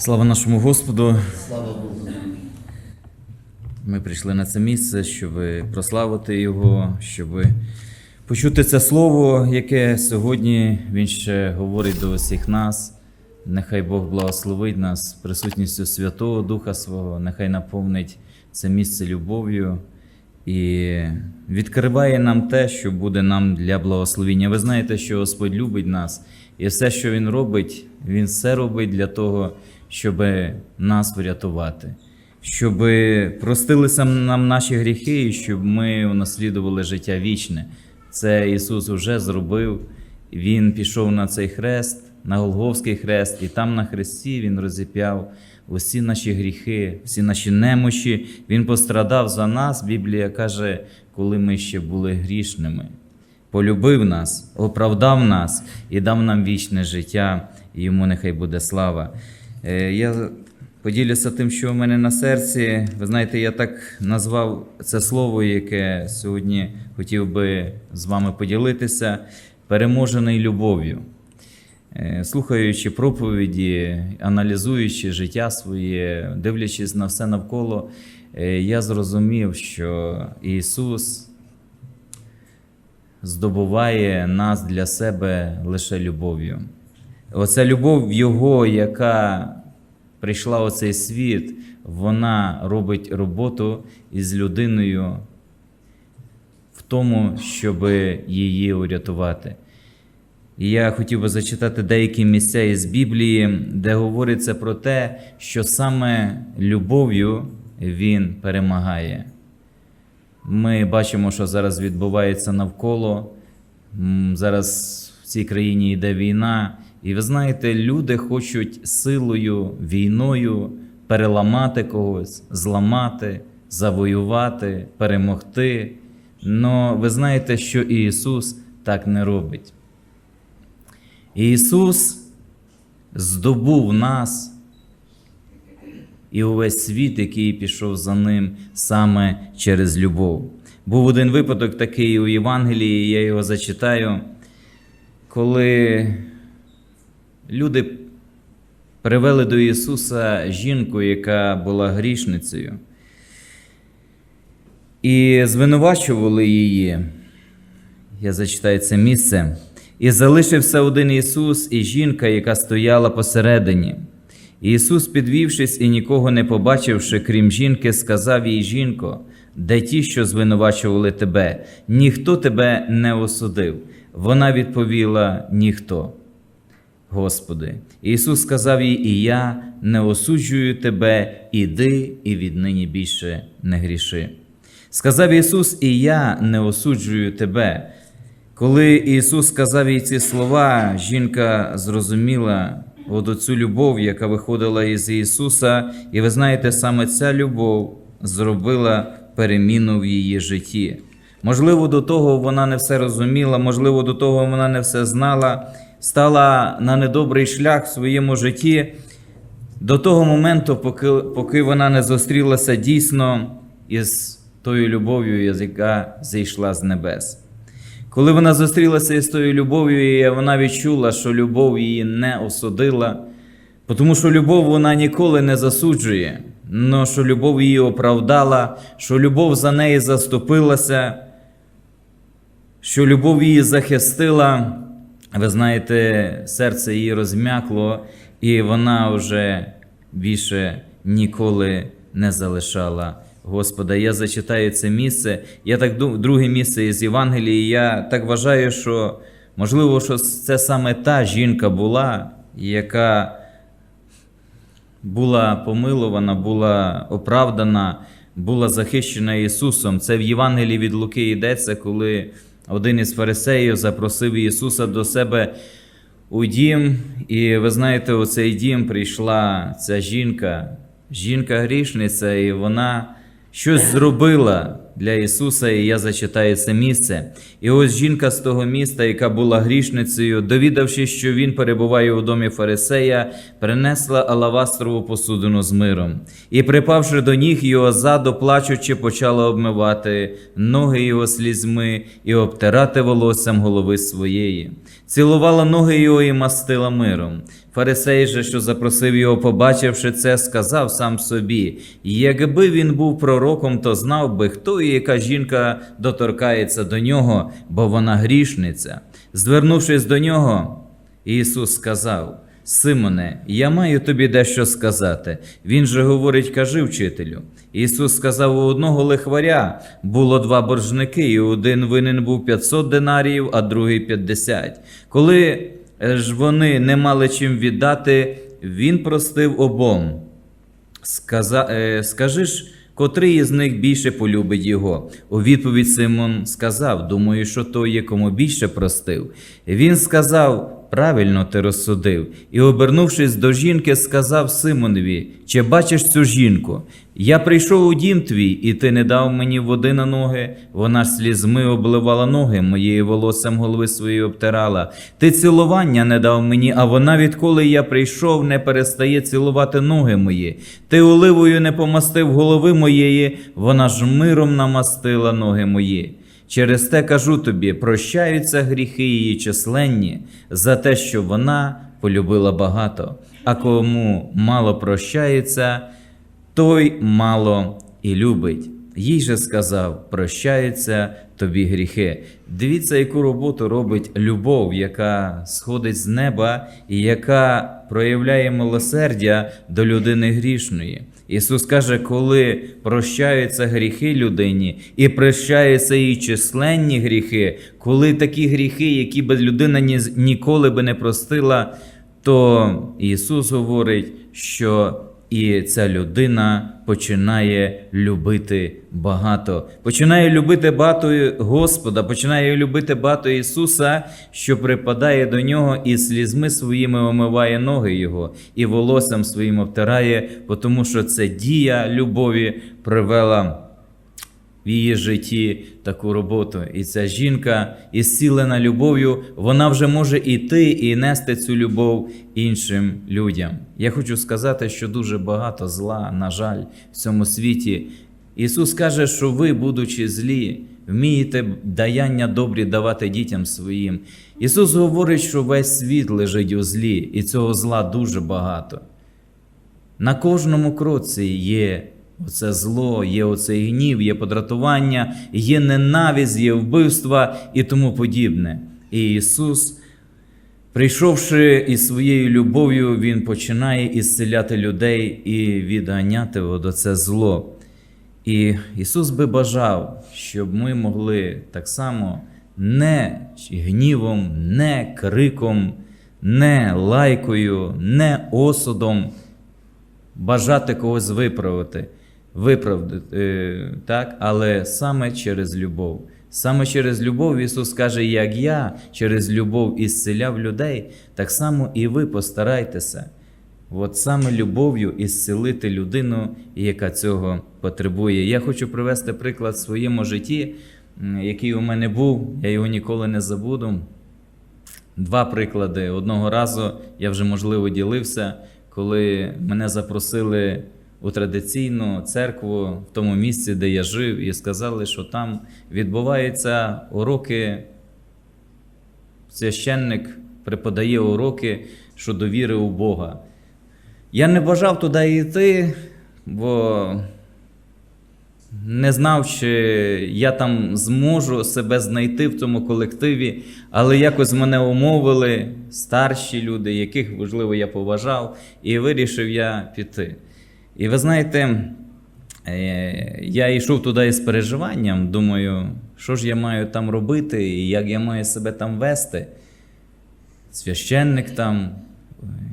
Слава нашому Господу! Слава Богу. Ми прийшли на це місце, щоб прославити Його, щоб почути це слово, яке сьогодні Він ще говорить до усіх нас. Нехай Бог благословить нас присутністю Святого Духа Свого, нехай наповнить це місце любов'ю і відкриває нам те, що буде нам для благословення. Ви знаєте, що Господь любить нас, і все, що Він робить, Він все робить для того, щоб нас врятувати щоб простилися нам наші гріхи, і щоб ми унаслідували життя вічне. Це Ісус вже зробив. Він пішов на цей хрест, на Голговський хрест, і там на хресті Він розіп'яв усі наші гріхи, всі наші немощі. Він пострадав за нас. Біблія каже, коли ми ще були грішними. Полюбив нас, оправдав нас і дав нам вічне життя, і йому нехай буде слава. Е, Я поділюся тим, що у мене на серці. Ви знаєте, я так назвав це слово, яке сьогодні хотів би з вами поділитися, переможений любов'ю. Е, Слухаючи проповіді, аналізуючи життя своє, дивлячись на все навколо, е, я зрозумів, що Ісус здобуває нас для себе лише любов'ю. Оця любов Його, яка прийшла у цей світ, вона робить роботу із людиною в тому, щоб її урятувати. І я хотів би зачитати деякі місця із Біблії, де говориться про те, що саме любов'ю він перемагає. Ми бачимо, що зараз відбувається навколо. Зараз в цій країні йде війна. І ви знаєте, люди хочуть силою, війною переламати когось, зламати, завоювати, перемогти. Но ви знаєте, що Ісус так не робить. Ісус здобув нас і увесь світ, який пішов за ним саме через любов. Був один випадок такий у Євангелії, я його зачитаю, коли люди привели до Ісуса жінку, яка була грішницею, і звинувачували її. Я зачитаю це місце. І залишився один Ісус і жінка, яка стояла посередині. Ісус, підвівшись і нікого не побачивши, крім жінки, сказав їй жінко, де ті, що звинувачували тебе, ніхто тебе не осудив. Вона відповіла ніхто. Господи, Ісус сказав їй, і я не осуджую тебе, іди і віднині більше не гріши. Сказав Ісус, і я не осуджую тебе. Коли Ісус сказав їй ці слова, жінка зрозуміла от оцю любов, яка виходила із Ісуса, і ви знаєте, саме ця любов зробила переміну в її житті. Можливо, до того вона не все розуміла, можливо, до того вона не все знала, стала на недобрий шлях в своєму житті до того моменту, поки, поки вона не зустрілася дійсно із тою любов'ю, яка зійшла з небес. Коли вона зустрілася із тою любов'ю, і вона відчула, що любов її не осудила, тому що любов вона ніколи не засуджує, але що любов її оправдала, що любов за неї заступилася, що любов її захистила. Ви знаєте, серце її розм'якло, і вона вже більше ніколи не залишала Господа. Я зачитаю це місце. Я так друге місце із Євангелії. Я так вважаю, що можливо, що це саме та жінка була, яка була помилована, була оправдана, була захищена Ісусом. Це в Євангелії від Луки йдеться, коли один із фарисеїв запросив Ісуса до себе у дім, і ви знаєте, у цей дім прийшла ця жінка, жінка грішниця, і вона щось зробила для Ісуса, і я зачитаю це місце. І ось жінка з того міста, яка була грішницею, довідавшись, що він перебуває у домі Фарисея, принесла алавастрову посудину з миром. І, припавши до ніг його ззаду, плачучи, почала обмивати ноги його слізьми і обтирати волоссям голови своєї. Цілувала ноги його і мастила миром. Фарисей же, що запросив його, побачивши це, сказав сам собі: якби він був пророком, то знав би, хто і яка жінка доторкається до нього, бо вона грішниця. Звернувшись до нього, Ісус сказав: Симоне, я маю тобі дещо сказати. Він же говорить, кажи вчителю. Ісус сказав, у одного лихваря було два боржники, і один винен був 500 динаріїв, а другий 50. Коли ж вони не мали чим віддати, він простив обом. Сказа, е, скажи ж, котрий із них більше полюбить його? У відповідь Симон сказав: Думаю, що той, якому більше простив. Він сказав: Правильно ти розсудив. І, обернувшись до жінки, сказав Симонові: Чи бачиш цю жінку? Я прийшов у дім твій, і ти не дав мені води на ноги. Вона ж слізьми обливала ноги, моєю волоссям голови своєї обтирала. Ти цілування не дав мені, а вона, відколи я прийшов, не перестає цілувати ноги мої. Ти оливою не помастив голови моєї, вона ж миром намастила ноги мої. Через те кажу тобі, прощаються гріхи її численні за те, що вона полюбила багато, а кому мало прощається, той мало і любить. Їй же сказав: прощаються тобі гріхи. Дивіться, яку роботу робить любов, яка сходить з неба і яка проявляє милосердя до людини грішної. Ісус каже, коли прощаються гріхи людині і прощаються її численні гріхи, коли такі гріхи, які би людина ні, ніколи би не простила, то Ісус говорить, що і ця людина починає любити багато, починає любити багато Господа, починає любити багато Ісуса, що припадає до нього і слізьми своїми омиває ноги Його, і волоссям своїм обтирає, тому що це дія любові привела в її житті таку роботу. І ця жінка, ісцілена любов'ю, вона вже може іти і нести цю любов іншим людям. Я хочу сказати, що дуже багато зла, на жаль, в цьому світі. Ісус каже, що ви, будучи злі, вмієте даяння добрі давати дітям своїм. Ісус говорить, що весь світ лежить у злі, і цього зла дуже багато. На кожному кроці є оце зло, є оцей гнів, є подратування, є ненависть, є вбивства і тому подібне. І Ісус, прийшовши із своєю любов'ю, Він починає ісцеляти людей і відганяти от це зло. І Ісус би бажав, щоб ми могли так само не гнівом, не криком, не лайкою, не осудом бажати когось виправити, виправдати, е, так? але саме через любов. Саме через любов Ісус каже, як я через любов ісцеляв людей, так само і ви постарайтеся. От саме любов'ю ісцелити людину, яка цього потребує. Я хочу привести приклад в своєму житті, який у мене був, я його ніколи не забуду. Два приклади. Одного разу я вже, можливо, ділився, коли мене запросили у традиційну церкву в тому місці, де я жив, і сказали, що там відбуваються уроки. Священник преподає уроки щодо віри у Бога. Я не бажав туди йти, бо не знав, чи я там зможу себе знайти в цьому колективі, але якось мене умовили старші люди, яких, можливо, я поважав, і вирішив я піти. І ви знаєте, е, я йшов туди із переживанням, думаю, що ж я маю там робити і як я маю себе там вести. Священник там,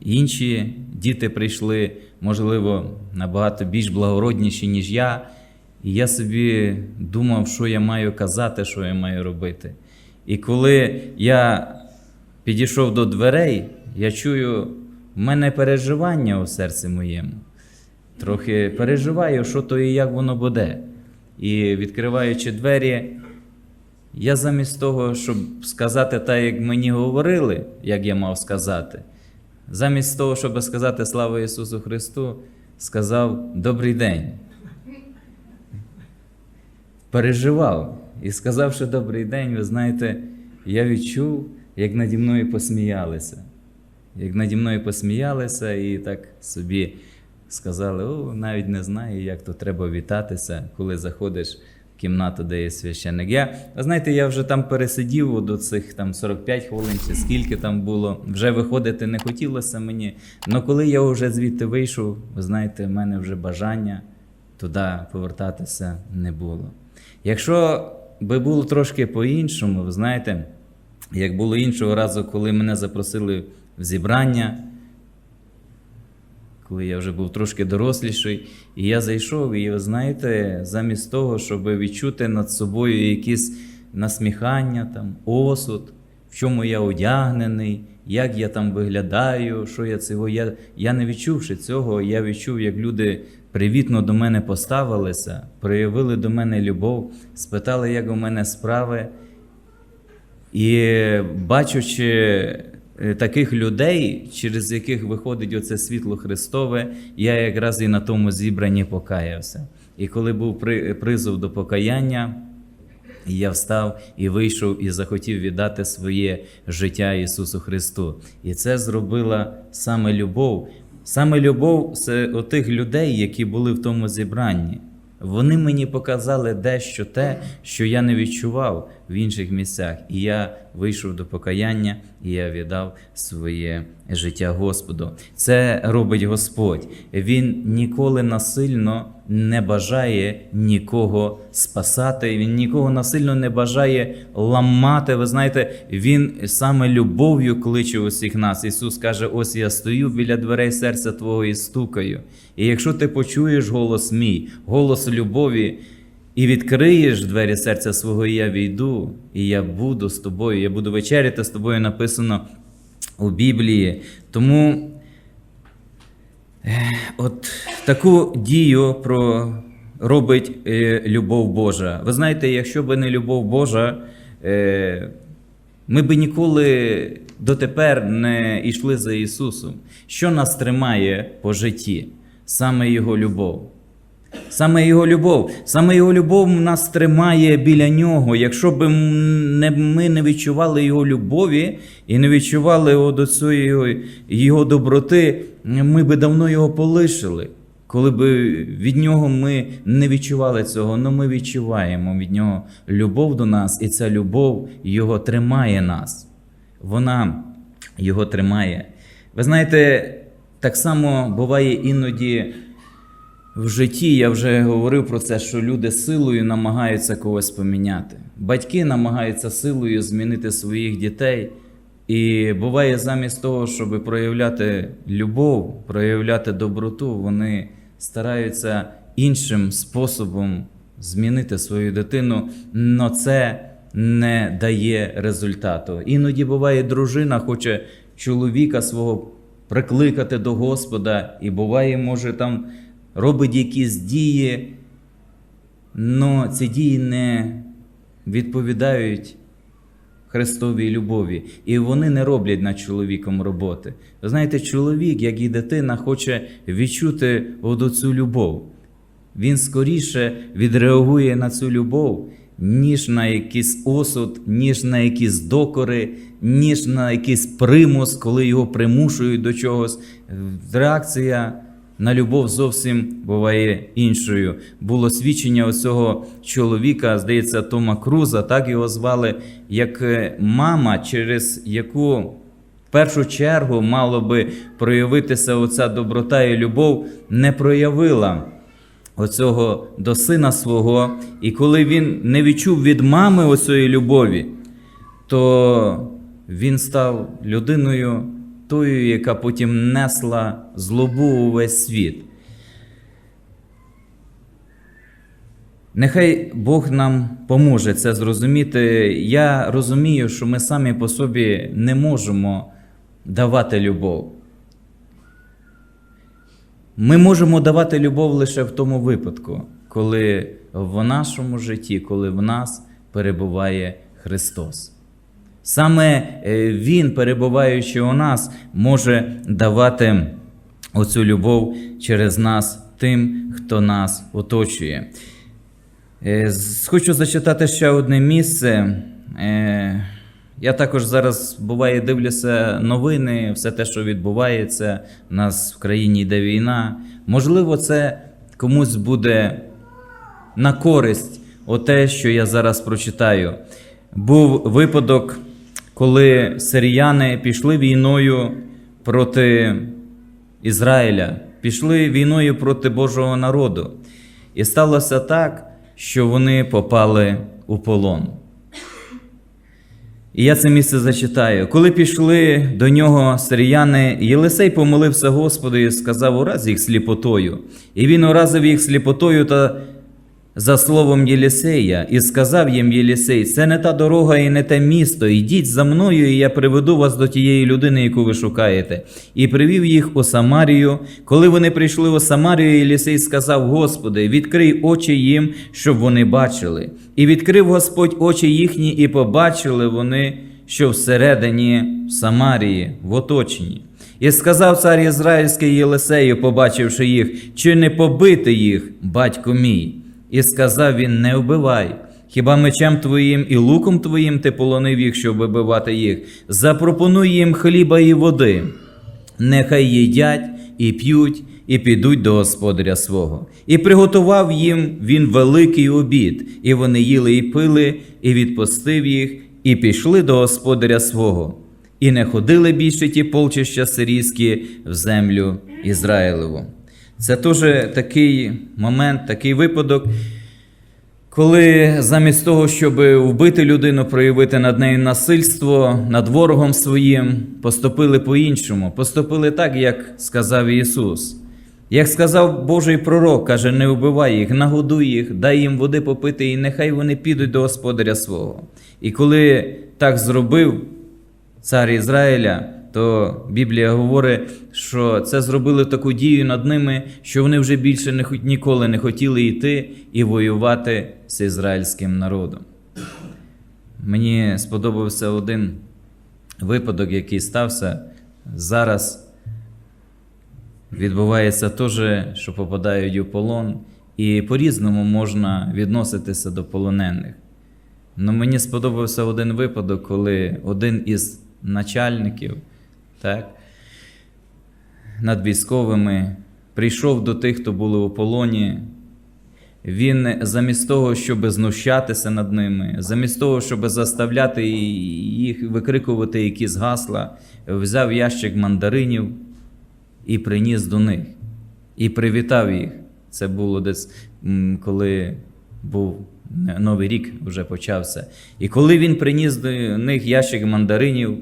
інші діти прийшли, можливо, набагато більш благородніші, ніж я. І я собі думав, що я маю казати, що я маю робити. І коли я підійшов до дверей, я чую, в мене переживання у серці моєму. Трохи переживаю, що то і як воно буде. І відкриваючи двері, я замість того, щоб сказати так, як мені говорили, як я мав сказати, замість того, щоб сказати Слава Ісусу Христу, сказав Добрий день. Переживав. І сказавши добрий день, ви знаєте, я відчув, як наді мною посміялися. Як наді мною посміялися і так собі сказали: о, навіть не знаю, як то треба вітатися, коли заходиш в кімнату, де є священник. Я, знаєте, я вже там пересидів до цих там 45 хвилин чи скільки там було. Вже виходити не хотілося мені. Але коли я вже звідти вийшов, ви знаєте, в мене вже бажання туди повертатися не було. Якщо би було трошки по-іншому, ви знаєте, як було іншого разу, коли мене запросили в зібрання, коли я вже був трошки доросліший, і я зайшов, і ви знаєте, замість того, щоб відчути над собою якісь насміхання, там, осуд, в чому я одягнений, як я там виглядаю, що я цього. Я, я не відчувши цього, я відчув, як люди привітно до мене поставилися, проявили до мене любов, спитали, як у мене справи. І бачучи таких людей, через яких виходить оце світло Христове, я якраз і на тому зібранні покаявся. І коли був при- призов до покаяння, я встав і вийшов і захотів віддати своє життя Ісусу Христу. І це зробила саме любов. Саме любов це отих людей, які були в тому зібранні. Вони мені показали дещо те, що я не відчував в інших місцях. І я вийшов до покаяння, і я віддав своє життя Господу. Це робить Господь. Він ніколи насильно не бажає нікого спасати. Він нікого насильно не бажає ламати. Ви знаєте, він саме любов'ю кличе усіх нас. Ісус каже: Ось я стою біля дверей серця Твого і стукаю. І якщо ти почуєш голос мій, голос любові, і відкриєш двері серця свого, і я війду, і я буду з тобою, я буду вечеряти з тобою, написано у Біблії. Тому От таку дію про робить е, любов Божа. Ви знаєте, якщо б не любов Божа, е, ми б ніколи дотепер не йшли за Ісусом. Що нас тримає по житті? Саме Його любов. Саме Його любов, саме Його любов нас тримає біля нього. Якщо б ми не відчували Його любові і не відчували до цієї його, його доброти, ми би давно його полишили. Коли б від нього ми не відчували цього, але ми відчуваємо від нього любов до нас, і ця любов його тримає нас. Вона його тримає. Ви знаєте, так само буває іноді. В житті я вже говорив про це, що люди силою намагаються когось поміняти. Батьки намагаються силою змінити своїх дітей. І буває, замість того, щоб проявляти любов, проявляти доброту, вони стараються іншим способом змінити свою дитину, але це не дає результату. Іноді буває, дружина хоче чоловіка свого прикликати до Господа, і буває, може там робить якісь дії, але ці дії не відповідають Христовій любові, і вони не роблять над чоловіком роботи. Ви знаєте, чоловік, як і дитина, хоче відчути от цю любов. Він скоріше відреагує на цю любов, ніж на якийсь осуд, ніж на якісь докори, ніж на якийсь примус, коли його примушують до чогось. Реакція на любов зовсім буває іншою. Було свідчення оцього чоловіка, здається, Тома Круза, так його звали, як е, мама, через яку в першу чергу мало би проявитися оця доброта і любов, не проявила оцього до сина свого. І коли він не відчув від мами оцієї любові, то він став людиною тою, яка потім несла злобу у весь світ. Нехай Бог нам поможе це зрозуміти. Я розумію, що ми самі по собі не можемо давати любов. Ми можемо давати любов лише в тому випадку, коли в нашому житті, коли в нас перебуває Христос. Саме е, Він, перебуваючи у нас, може давати оцю любов через нас тим, хто нас оточує. Е, Хочу зачитати ще одне місце. Е, Я також зараз буває дивлюся новини, все те, що відбувається. У нас в країні йде війна. Можливо, це комусь буде на користь оте, що я зараз прочитаю. Був випадок, коли сиріяни пішли війною проти Ізраїля, пішли війною проти Божого народу. І сталося так, що вони попали у полон. І я це місце зачитаю. Коли пішли до нього сиріяни, Єлисей помолився Господу і сказав, ураз їх сліпотою. І він уразив їх сліпотою та за словом Єлісея, і сказав їм Єлісей, це не та дорога і не те місто. Ідіть за мною, і я приведу вас до тієї людини, яку ви шукаєте. І привів їх у Самарію. Коли вони прийшли у Самарію, Єлісей сказав: Господи, відкрий очі їм, щоб вони бачили. І відкрив Господь очі їхні, і побачили вони, що всередині Самарії, в оточенні. І сказав цар Ізраїльський Єлисею, побачивши їх, чи не побити їх, батько мій. І сказав він: Не вбивай. Хіба мечем твоїм і луком твоїм ти полонив їх, щоб вибивати їх? Запропонуй їм хліба і води. Нехай їдять і п'ють, і підуть до господаря свого. І приготував їм він великий обід, і вони їли і пили, і відпустив їх, і пішли до господаря свого. І не ходили більше ті полчища сирійські в землю Ізраїлеву. Це теж такий момент, такий випадок, коли замість того, щоб вбити людину, проявити над нею насильство, над ворогом своїм, поступили по-іншому, поступили так, як сказав Ісус. Як сказав Божий пророк, каже, не вбивай їх, нагодуй їх, дай їм води попити, і нехай вони підуть до господаря свого. І коли так зробив цар Ізраїля, то Біблія говорить, що це зробили таку дію над ними, що вони вже більше не, ніколи не хотіли йти і воювати з ізраїльським народом. Мені сподобався один випадок, який стався зараз. Відбувається теж, що попадають у полон, і по-різному можна відноситися до полонених. Ну, мені сподобався один випадок, коли один із начальників так, над військовими прийшов до тих, хто були у полоні. Він замість того, щоб знущатися над ними, замість того, щоб заставляти їх викрикувати якісь гасла, взяв ящик мандаринів і приніс до них, і привітав їх. Це було десь, коли був Новий рік вже почався. І коли він приніс до них ящик мандаринів,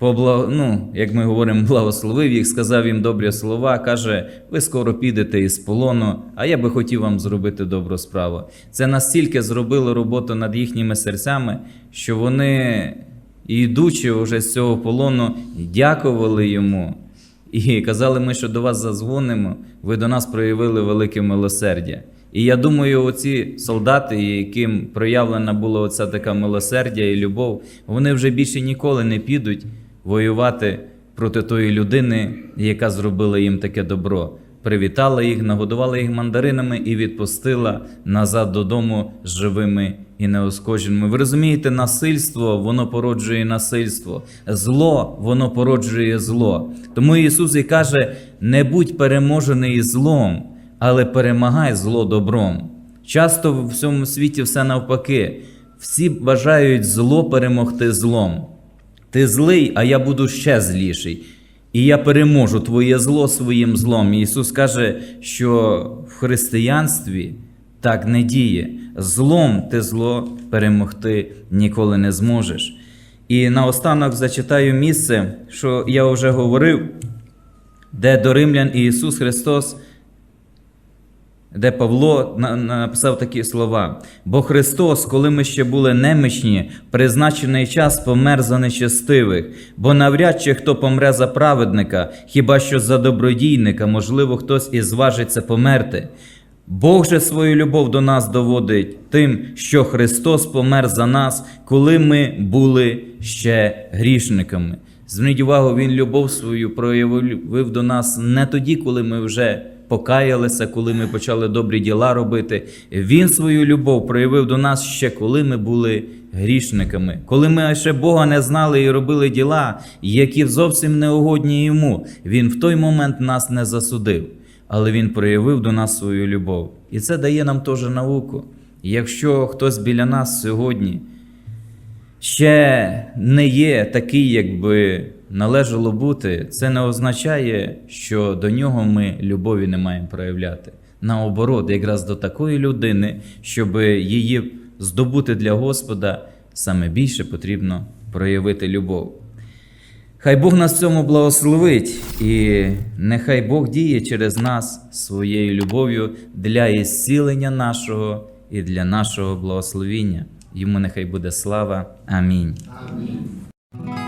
побла... ну, як ми говоримо, благословив їх, сказав їм добрі слова, каже: ви скоро підете із полону, а я би хотів вам зробити добру справу. Це настільки зробило роботу над їхніми серцями, що вони, йдучи вже з цього полону, дякували йому. І казали ми, що до вас зазвонимо, ви до нас проявили велике милосердя. І я думаю, оці солдати, яким проявлена була оця така милосердя і любов, вони вже більше ніколи не підуть воювати проти тої людини, яка зробила їм таке добро. Привітала їх, нагодувала їх мандаринами і відпустила назад додому живими і неошкодженими. Ви розумієте, насильство воно породжує насильство, зло воно породжує зло. Тому Ісус і каже: не будь переможений злом, але перемагай зло добром. Часто в всьому світі все навпаки. Всі бажають зло перемогти злом. Ти злий, а я буду ще зліший. І я переможу твоє зло своїм злом. Ісус каже, що в християнстві так не діє. Злом ти зло перемогти ніколи не зможеш. І наостанок зачитаю місце, що я вже говорив, де до римлян Ісус Христос де Павло написав такі слова: Бо Христос, коли ми ще були немічні, призначений час помер за нечестивих, бо навряд чи хто помре за праведника, хіба що за добродійника, можливо, хтось і зважиться померти. Бог же свою любов до нас доводить тим, що Христос помер за нас, коли ми були ще грішниками. Зверніть увагу, Він любов свою проявив до нас не тоді, коли ми вже покаялися, коли ми почали добрі діла робити. Він свою любов проявив до нас ще коли ми були грішниками, коли ми ще Бога не знали і робили діла, які зовсім не угодні йому. Він в той момент нас не засудив, але Він проявив до нас свою любов. І це дає нам теж науку. Якщо хтось біля нас сьогодні ще не є такий, якби належало бути, це не означає, що до нього ми любові не маємо проявляти. Наоборот, якраз до такої людини, щоб її здобути для Господа, саме більше потрібно проявити любов. Хай Бог нас в цьому благословить, і нехай Бог діє через нас своєю любов'ю для ісцілення нашого і для нашого благословіння. Йому нехай буде слава. Амінь. Амінь.